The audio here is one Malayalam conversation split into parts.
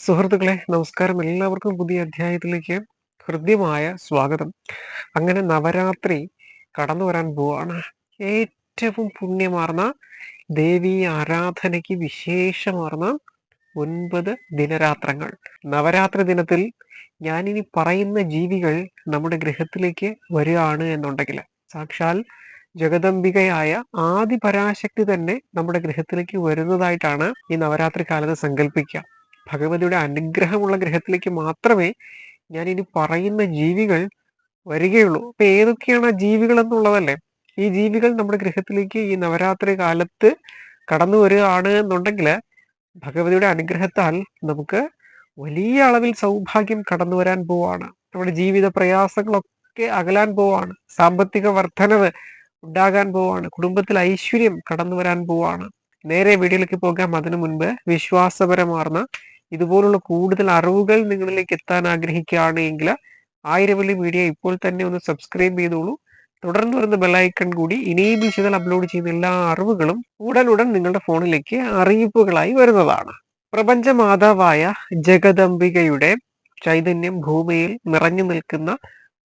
സുഹൃത്തുക്കളെ നമസ്കാരം. എല്ലാവർക്കും പുതിയ അധ്യായത്തിലേക്ക് ഹൃദ്യമായ സ്വാഗതം. അങ്ങനെ നവരാത്രി കടന്നു വരാൻ പോവാണ്. ഏറ്റവും പുണ്യമാർന്ന ദേവീ ആരാധനയ്ക്ക് വിശേഷമാർന്ന ഒൻപത് ദിനരാത്രങ്ങൾ. നവരാത്രി ദിനത്തിൽ ഞാനിനി പറയുന്ന ജീവികൾ നമ്മുടെ ഗൃഹത്തിലേക്ക് വരികയാണ് എന്നുണ്ടെങ്കിൽ. സാക്ഷാൽ ജഗദംബികയായ ആദിപരാശക്തി തന്നെ നമ്മുടെ ഗൃഹത്തിലേക്ക് വരുന്നതായിട്ടാണ് ഈ നവരാത്രി കാലത്ത് സങ്കല്പിക്കുക ഭഗവതിയുടെ അനുഗ്രഹമുള്ള ഗ്രഹത്തിലേക്ക് മാത്രമേ ഞാൻ ഇനി പറയുന്ന ജീവികൾ വരികയുള്ളൂ. അപ്പൊ ഏതൊക്കെയാണ് ആ ജീവികൾ എന്നുള്ളതല്ലേ? ഈ ജീവികൾ നമ്മുടെ ഗ്രഹത്തിലേക്ക് ഈ നവരാത്രി കാലത്ത് കടന്നു വരികയാണ് എന്നുണ്ടെങ്കിൽ ഭഗവതിയുടെ അനുഗ്രഹത്താൽ നമുക്ക് വലിയ അളവിൽ സൗഭാഗ്യം കടന്നു വരാൻ പോവാണ്. നമ്മുടെ ജീവിത പ്രയാസങ്ങളൊക്കെ അകലാൻ പോവാണ്. സാമ്പത്തിക വർധനവ് ഉണ്ടാകാൻ പോവാണ്. കുടുംബത്തിൽ ഐശ്വര്യം കടന്നു വരാൻ പോവാണ്. നേരെ വീഡിയോയിലേക്ക് പോകാം. അതിനു മുൻപ് വിശ്വാസപരമാർന്ന ഇതുപോലുള്ള കൂടുതൽ അറിവുകൾ നിങ്ങളിലേക്ക് എത്താൻ ആഗ്രഹിക്കുകയാണ് എങ്കിൽ ആയിരവല്ലി മീഡിയ ഇപ്പോൾ തന്നെ ഒന്ന് സബ്സ്ക്രൈബ് ചെയ്തോളൂ. തുടർന്ന് വരുന്ന ബെല്ലൈക്കൺ കൂടി ഇനേബിൾ ചെയ്താൽ അപ്ലോഡ് ചെയ്യുന്ന എല്ലാ അറിവുകളും ഉടനുടൻ നിങ്ങളുടെ ഫോണിലേക്ക് അറിയിപ്പുകളായി വരുന്നതാണ്. പ്രപഞ്ച മാതാവായ ജഗദംബികയുടെ ചൈതന്യം ഭൂമിയിൽ നിറഞ്ഞു നിൽക്കുന്ന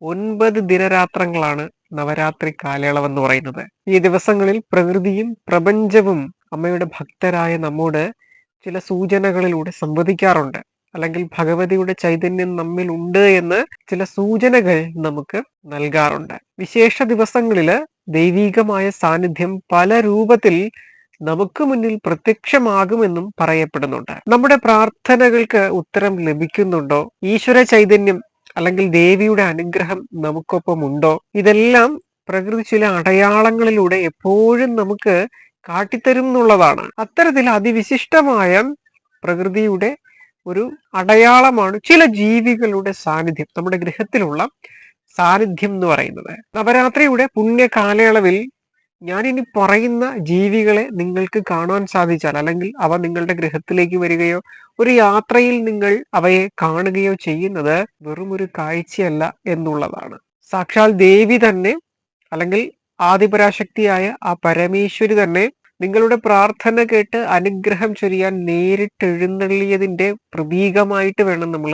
ഒൻപത് ദിനരാത്രങ്ങളാണ് നവരാത്രി കാലയളവെന്ന് പറയുന്നത്. ഈ ദിവസങ്ങളിൽ പ്രകൃതിയും പ്രപഞ്ചവും അമ്മയുടെ ഭക്തരായ നമ്മോട് ചില സൂചനകളിലൂടെ സംവദിക്കാറുണ്ട്. അല്ലെങ്കിൽ ഭഗവതിയുടെ ചൈതന്യം നമ്മിൽ ഉണ്ട് എന്ന് ചില സൂചനകൾ നമുക്ക് നൽകാറുണ്ട്. വിശേഷ ദിവസങ്ങളിൽ ദൈവീകമായ സാന്നിധ്യം പല രൂപത്തിൽ നമുക്ക് മുന്നിൽ പ്രത്യക്ഷമാകുമെന്നും പറയപ്പെടുന്നുണ്ട്. നമ്മുടെ പ്രാർത്ഥനകൾക്ക് ഉത്തരം ലഭിക്കുന്നുണ്ടോ? ഈശ്വര ചൈതന്യം അല്ലെങ്കിൽ ദേവിയുടെ അനുഗ്രഹം നമുക്കൊപ്പം ഉണ്ടോ? ഇതെല്ലാം പ്രകൃതി ചില അടയാളങ്ങളിലൂടെ എപ്പോഴും നമുക്ക് കാട്ടിത്തരും എന്നുള്ളതാണ് അത്തരത്തിൽ അതിവിശിഷ്ടമായ പ്രകൃതിയുടെ ഒരു അടയാളമാണ് ചില ജീവികളുടെ സാന്നിധ്യം നമ്മുടെ ഗൃഹത്തിലുള്ള സാന്നിധ്യം എന്ന് പറയുന്നത്. നവരാത്രിയുടെ പുണ്യ കാലയളവിൽ ഞാൻ ഇനി പറയുന്ന ജീവികളെ നിങ്ങൾക്ക് കാണാൻ സാധിച്ചാൽ അല്ലെങ്കിൽ അവ നിങ്ങളുടെ ഗൃഹത്തിലേക്ക് വരികയോ ഒരു യാത്രയിൽ നിങ്ങൾ അവയെ കാണുകയോ ചെയ്യുന്നത് വെറുമൊരു കാഴ്ചയല്ല എന്നുള്ളതാണ്. സാക്ഷാൽ ദേവി തന്നെ അല്ലെങ്കിൽ ആദിപരാശക്തിയായ ആ പരമേശ്വരി തന്നെ നിങ്ങളുടെ പ്രാർത്ഥന കേട്ട് അനുഗ്രഹം ചൊരിയാൻ നേരിട്ട് എഴുന്നള്ളിയതിന്റെ പ്രതീകമായിട്ട് വേണം നമ്മൾ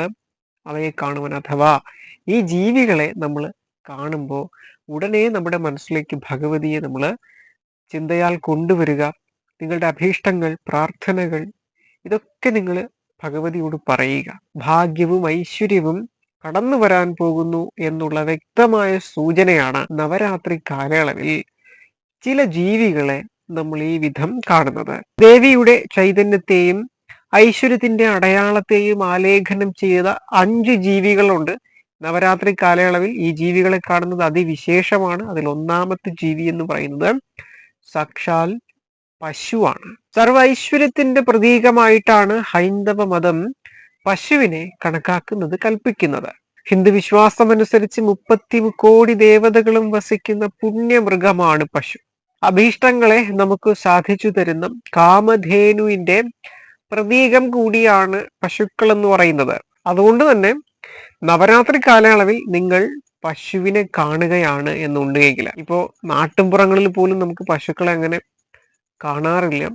അവയെ കാണുവാൻ അഥവാ ഈ ജീവികളെ നമ്മൾ കാണുമ്പോൾ ഉടനെ നമ്മുടെ മനസ്സിലേക്ക് ഭഗവതിയെ നമ്മൾ ചിന്തയാൽ കൊണ്ടുവരിക. നിങ്ങളുടെ അഭീഷ്ടങ്ങൾ പ്രാർത്ഥനകൾ ഇതൊക്കെ നിങ്ങൾ ഭഗവതിയോട് പറയുക. ഭാഗ്യവും ഐശ്വര്യവും കടന്നു വരാൻ പോകുന്നു എന്നുള്ള വ്യക്തമായ സൂചനയാണ് നവരാത്രി കാലയളവിൽ ചില ജീവികളെ നമ്മൾ ഈ വിധം കാണുന്നത്. ദേവിയുടെ ചൈതന്യത്തെയും ഐശ്വര്യത്തിന്റെ അടയാളത്തെയും ആലേഖനം ചെയ്ത അഞ്ച് ജീവികളുണ്ട്. നവരാത്രി കാലയളവിൽ ഈ ജീവികളെ കാണുന്നത് അതിവിശേഷമാണ്. അതിൽ ഒന്നാമത്തെ ജീവി എന്ന് പറയുന്നത് സാക്ഷാൽ പശുവാണ്. സർവ ഐശ്വര്യത്തിന്റെ പ്രതീകമായിട്ടാണ് ഹൈന്ദവ മതം പശുവിനെ കണക്കാക്കുന്നത് കൽപ്പിക്കുന്നത്. ഹിന്ദു വിശ്വാസമനുസരിച്ച് മുപ്പത്തി കോടി ദേവതകളും വസിക്കുന്ന പുണ്യമൃഗമാണ് പശു. അഭീഷ്ടങ്ങളെ നമുക്ക് സാധിച്ചു തരുന്ന കാമധേനുവിന്റെ പ്രതീകം കൂടിയാണ് പശുക്കൾ എന്ന് പറയുന്നത്. അതുകൊണ്ട് തന്നെ നവരാത്രി കാലയളവിൽ നിങ്ങൾ പശുവിനെ കാണുകയാണ് എന്നുണ്ടെങ്കിൽ ഇപ്പോ നാട്ടിൻപുറങ്ങളിൽ പോലും നമുക്ക് പശുക്കളെ അങ്ങനെ കാണാറില്ല.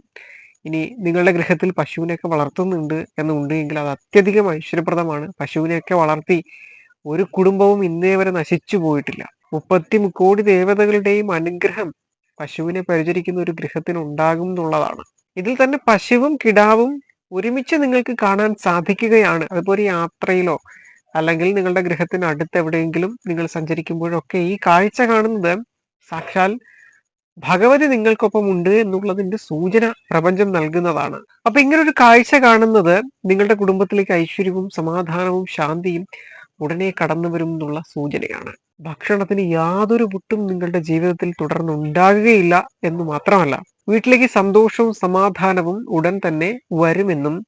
ഇനി നിങ്ങളുടെ ഗൃഹത്തിൽ പശുവിനെയൊക്കെ വളർത്തുന്നുണ്ട് എന്നുണ്ടെങ്കിൽ അത് അത്യധികം ഐശ്വര്യപ്രദമാണ്. പശുവിനെയൊക്കെ വളർത്തി ഒരു കുടുംബവും ഇന്നേ വരെ നശിച്ചു പോയിട്ടില്ല. മുപ്പത്തി കോടി ദേവതകളുടെയും അനുഗ്രഹം പശുവിനെ പരിചരിക്കുന്ന ഒരു ഗൃഹത്തിന് ഉണ്ടാകും എന്നുള്ളതാണ്. ഇതിൽ തന്നെ പശുവും കിടാവും ഒരുമിച്ച് നിങ്ങൾക്ക് കാണാൻ സാധിക്കുകയാണ്. അതുപോലെ യാത്രയിലോ അല്ലെങ്കിൽ നിങ്ങളുടെ ഗൃഹത്തിന് അടുത്ത് എവിടെയെങ്കിലും നിങ്ങൾ സഞ്ചരിക്കുമ്പോഴൊക്കെ ഈ കാഴ്ച കാണുന്നത് സാക്ഷാൽ ഭഗവതി നിങ്ങൾക്കൊപ്പം ഉണ്ട് എന്നുള്ളതിന്റെ സൂചന പ്രപഞ്ചം നൽകുന്നതാണ്. അപ്പൊ ഇങ്ങനൊരു കാഴ്ച കാണുന്നത് നിങ്ങളുടെ കുടുംബത്തിലേക്ക് ഐശ്വര്യവും സമാധാനവും ശാന്തിയും ഉടനെ കടന്നു വരും എന്നുള്ള സൂചനയാണ്. ഭക്ഷണത്തിന് യാതൊരു പുട്ടും നിങ്ങളുടെ ജീവിതത്തിൽ തുടർന്നുണ്ടാകുകയില്ല എന്ന് മാത്രമല്ല വീട്ടിലേക്ക് സന്തോഷവും സമാധാനവും ഉടൻ തന്നെ വരുമെന്നും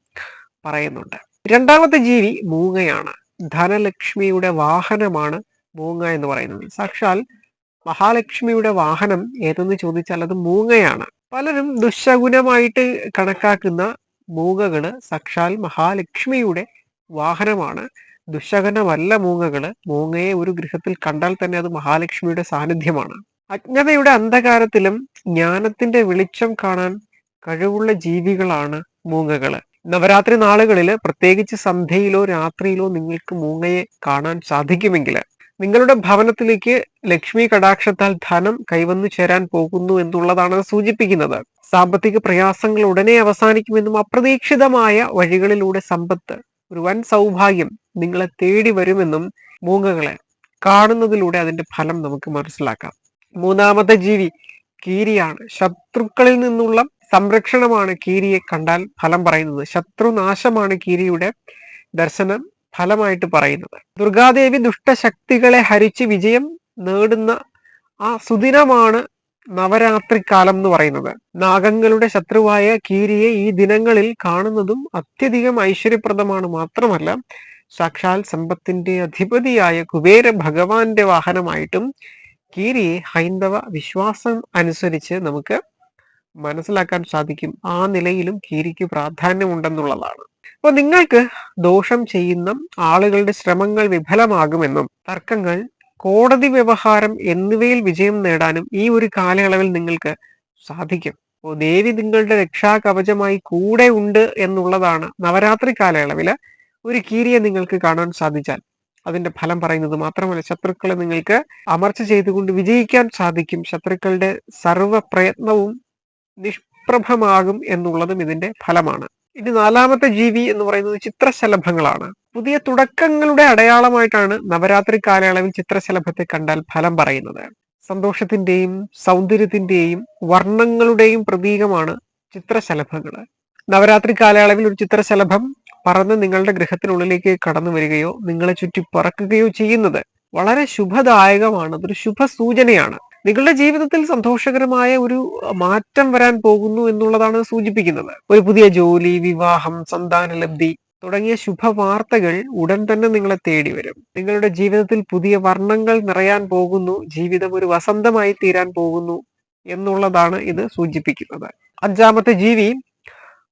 പറയുന്നുണ്ട്. രണ്ടാമത്തെ ജീവി മൂങ്ങയാണ്. ധനലക്ഷ്മിയുടെ വാഹനമാണ് മൂങ്ങ എന്ന് പറയുന്നത്. സാക്ഷാൽ മഹാലക്ഷ്മിയുടെ വാഹനം ഏതെന്ന് ചോദിച്ചാൽ അത് മൂങ്ങയാണ്. പലരും ദുശകുനമായിട്ട് കണക്കാക്കുന്ന മൂങ്ങകൾ സാക്ഷാൽ മഹാലക്ഷ്മിയുടെ വാഹനമാണ്. ദുശകനമല്ല മൂങ്ങകൾ മൂങ്ങയെ ഒരു ഗൃഹത്തിൽ കണ്ടാൽ തന്നെ അത് മഹാലക്ഷ്മിയുടെ സാന്നിധ്യമാണ്. അജ്ഞതയുടെ അന്ധകാരത്തിലും ജ്ഞാനത്തിന്റെ വെളിച്ചം കാണാൻ കഴിവുള്ള ജീവികളാണ് മൂങ്ങകൾ നവരാത്രി നാളുകളിൽ പ്രത്യേകിച്ച് സന്ധ്യയിലോ രാത്രിയിലോ നിങ്ങൾക്ക് മൂങ്ങയെ കാണാൻ സാധിക്കുമെങ്കിൽ നിങ്ങളുടെ ഭവനത്തിലേക്ക് ലക്ഷ്മി കടാക്ഷത്താൽ ധനം കൈവന്നു ചേരാൻ പോകുന്നു എന്നുള്ളതാണ് സൂചിപ്പിക്കുന്നത്. സാമ്പത്തിക പ്രയാസങ്ങൾ ഉടനെ അവസാനിക്കുമെന്നും അപ്രതീക്ഷിതമായ വഴികളിലൂടെ സമ്പത്ത് ഒരു വൻ സൗഭാഗ്യം നിങ്ങളെ തേടി വരുമെന്നും മൂങ്ങകളെ കാണുന്നതിലൂടെ അതിന്റെ ഫലം നമുക്ക് മനസ്സിലാക്കാം. മൂന്നാമത്തെ ജീവി കീരിയാണ്. ശത്രുക്കളിൽ നിന്നുള്ള സംരക്ഷണമാണ് കീരിയെ കണ്ടാൽ ഫലം പറയുന്നത്. ശത്രുനാശമാണ് കീരിയുടെ ദർശനം. ഫലമായിട്ട് പറയുന്നത്. ദുർഗാദേവി ദുഷ്ടശക്തികളെ ഹരിച്ച് വിജയം നേടുന്ന ആ സുദിനമാണ് നവരാത്രി കാലം എന്ന് പറയുന്നത്. നാഗങ്ങളുടെ ശത്രുവായ കീരിയെ ഈ ദിനങ്ങളിൽ കാണുന്നതും അത്യധികം ഐശ്വര്യപ്രദമാണ് മാത്രമല്ല സാക്ഷാൽ സമ്പത്തിന്റെ അധിപതിയായ കുബേര ഭഗവാന്റെ വാഹനമായിട്ടും കീരിയെ ഹൈന്ദവ വിശ്വാസം അനുസരിച്ച് നമുക്ക് മനസ്സിലാക്കാൻ സാധിക്കും. ആ നിലയിലും കീരിക്ക് പ്രാധാന്യമുണ്ടെന്നുള്ളതാണ്. അപ്പോൾ നിങ്ങൾക്ക് ദോഷം ചെയ്യുന്ന ആളുകളുടെ ശ്രമങ്ങൾ വിഫലമാകുമെന്നും തർക്കങ്ങൾ കോടതി വ്യവഹാരം എന്നിവയിൽ വിജയം നേടാനും ഈ ഒരു കാലയളവിൽ നിങ്ങൾക്ക് സാധിക്കും. അപ്പോൾ ദേവി നിങ്ങളുടെ രക്ഷാകവചമായി കൂടെ ഉണ്ട് എന്നുള്ളതാണ് നവരാത്രി കാലയളവിൽ ഒരു കീരിയെ നിങ്ങൾക്ക് കാണാൻ സാധിച്ചാൽ. അതിന്റെ ഫലം പറയുന്നത് മാത്രമല്ല ശത്രുക്കളെ നിങ്ങൾക്ക് അമർച്ച ചെയ്തുകൊണ്ട് വിജയിക്കാൻ സാധിക്കും. ശത്രുക്കളുടെ സർവ പ്രയത്നവും നിഷ്പ്രഭമാകും എന്നുള്ളതും ഇതിന്റെ ഫലമാണ്. ഇനി നാലാമത്തെ ജീവി എന്ന് പറയുന്നത് ചിത്രശലഭങ്ങളാണ്. പുതിയ തുടക്കങ്ങളുടെ അടയാളമായിട്ടാണ് നവരാത്രി കാലയളവിൽ ചിത്രശലഭത്തെ കണ്ടാൽ ഫലം പറയുന്നത്. സന്തോഷത്തിന്റെയും സൗന്ദര്യത്തിന്റെയും വർണങ്ങളുടെയും പ്രതീകമാണ് ചിത്രശലഭങ്ങൾ. നവരാത്രി കാലയളവിൽ ഒരു ചിത്രശലഭം പറന്ന് നിങ്ങളുടെ ഗൃഹത്തിനുള്ളിലേക്ക് കടന്നു വരികയോ നിങ്ങളെ ചുറ്റി പറക്കുകയോ ചെയ്യുന്നത് വളരെ ശുഭദായകമാണ് അതൊരു ശുഭ സൂചനയാണ് നിങ്ങളുടെ ജീവിതത്തിൽ സന്തോഷകരമായ ഒരു മാറ്റം വരാൻ പോകുന്നു എന്നുള്ളതാണ് സൂചിപ്പിക്കുന്നത്. ഒരു പുതിയ ജോലി വിവാഹം സന്താനലബ്ധി തുടങ്ങിയ ശുഭവാർത്തകൾ ഉടൻ തന്നെ നിങ്ങളെ തേടി വരും. നിങ്ങളുടെ ജീവിതത്തിൽ പുതിയ വർണങ്ങൾ നിറയാൻ പോകുന്നു ജീവിതം ഒരു വസന്തമായി തീരാൻ പോകുന്നു എന്നുള്ളതാണ് ഇത് സൂചിപ്പിക്കുന്നത്. അഞ്ചാമത്തെ ജീവി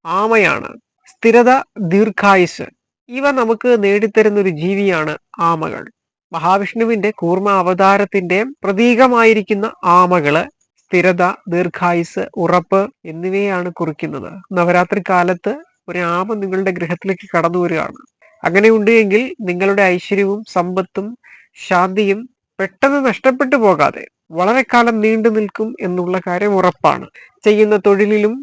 ആമയാണ്. സ്ഥിരത ദീർഘായുസ്. ഇവ നമുക്ക് നേടിത്തരുന്ന ഒരു ജീവിയാണ് ആമകൾ. മഹാവിഷ്ണുവിന്റെ കൂർമ്മ അവതാരത്തിന്റെ പ്രതീകമായിരിക്കുന്ന ആമകൾ സ്ഥിരത ദീർഘായുസ് ഉറപ്പ് എന്നിവയാണ് കുറിക്കുന്നത്. നവരാത്രി കാലത്ത് ഒരു ആമ നിങ്ങളുടെ ഗൃഹത്തിലേക്ക് കടന്നു വരികയാണ്. അങ്ങനെ ഉണ്ട് എങ്കിൽ നിങ്ങളുടെ ഐശ്വര്യവും സമ്പത്തും ശാന്തിയും പെട്ടെന്ന് നഷ്ടപ്പെട്ടു പോകാതെ വളരെ കാലം നീണ്ടു നിൽക്കും എന്നുള്ള കാര്യം ഉറപ്പാണ്. ചെയ്യുന്ന തൊഴിലിലും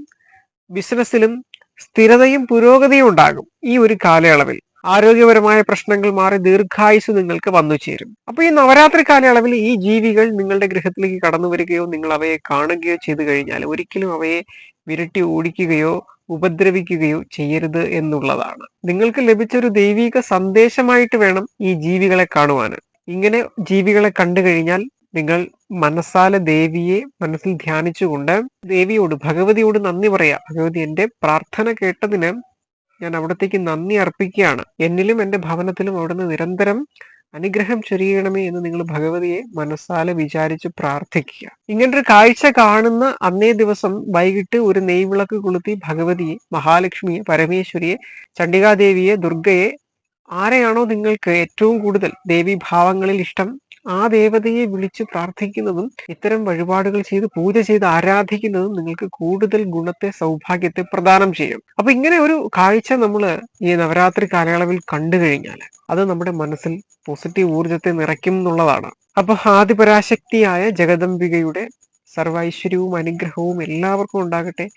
ബിസിനസ്സിലും സ്ഥിരതയും പുരോഗതിയും ഉണ്ടാകും ഈ ഒരു കാലയളവിൽ. ആരോഗ്യപരമായ പ്രശ്നങ്ങൾ മാറി ദീർഘായുസ് നിങ്ങൾക്ക് വന്നു ചേരും. അപ്പൊ ഈ നവരാത്രി കാലയളവിൽ ഈ ജീവികൾ നിങ്ങളുടെ ഗൃഹത്തിലേക്ക് കടന്നു വരികയോ നിങ്ങൾ അവയെ കാണുകയോ ചെയ്തു കഴിഞ്ഞാൽ ഒരിക്കലും അവയെ വിരട്ടി ഓടിക്കുകയോ ഉപദ്രവിക്കുകയോ ചെയ്യരുത് എന്നുള്ളതാണ്. നിങ്ങൾക്ക് ലഭിച്ച ഒരു ദൈവിക സന്ദേശമായിട്ട് വേണം ഈ ജീവികളെ കാണുവാൻ. ഇങ്ങനെ ജീവികളെ കണ്ടു കഴിഞ്ഞാൽ നിങ്ങൾ മനസ്സാല ദേവിയെ മനസ്സിൽ ധ്യാനിച്ചുകൊണ്ട് ദേവിയോട് ഭഗവതിയോട് നന്ദി പറയാ. ഭഗവതി എന്റെ പ്രാർത്ഥന കേട്ടതിന് ഞാൻ അവിടത്തേക്ക് നന്ദി അർപ്പിക്കുകയാണ്. എന്നിലും എന്റെ ഭവനത്തിലും അവിടുന്ന് നിരന്തരം അനുഗ്രഹം ചൊരിയണമേ എന്ന് നിങ്ങൾ ഭഗവതിയെ മനസ്സാലെ വിചാരിച്ച് പ്രാർത്ഥിക്കുക. ഇങ്ങനൊരു കാഴ്ച കാണുന്ന അന്നേ ദിവസം വൈകിട്ട് ഒരു നെയ്വിളക്ക് കൊളുത്തി ഭഗവതിയെ മഹാലക്ഷ്മിയെ പരമേശ്വരിയെ ചണ്ഡികാദേവിയെ ദുർഗയെ ആരെയാണോ നിങ്ങൾക്ക് ഏറ്റവും കൂടുതൽ ദേവീഭാവങ്ങളിൽ ഇഷ്ടം ആ ദേവതയെ വിളിച്ച് പ്രാർത്ഥിക്കുന്നതും ഇത്തരം വഴിപാടുകൾ ചെയ്ത് പൂജ ചെയ്ത് ആരാധിക്കുന്നതും നിങ്ങൾക്ക് കൂടുതൽ ഗുണത്തെ സൗഭാഗ്യത്തെ പ്രദാനം ചെയ്യും. അപ്പൊ ഇങ്ങനെ ഒരു കാഴ്ച നമ്മൾ ഈ നവരാത്രി കാലയളവിൽ കണ്ടു കഴിഞ്ഞാൽ അത് നമ്മുടെ മനസ്സിൽ പോസിറ്റീവ് ഊർജത്തെ നിറയ്ക്കും എന്നുള്ളതാണ്. അപ്പൊ ആദിപരാശക്തിയായ ജഗദംബികയുടെ സർവൈശ്വര്യവും അനുഗ്രഹവും എല്ലാവർക്കും ഉണ്ടാകട്ടെ.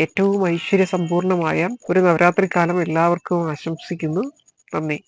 ഏറ്റവും ഐശ്വര്യ സമ്പൂർണമായ ഒരു നവരാത്രി കാലം എല്ലാവർക്കും ആശംസിക്കുന്നു. നന്ദി.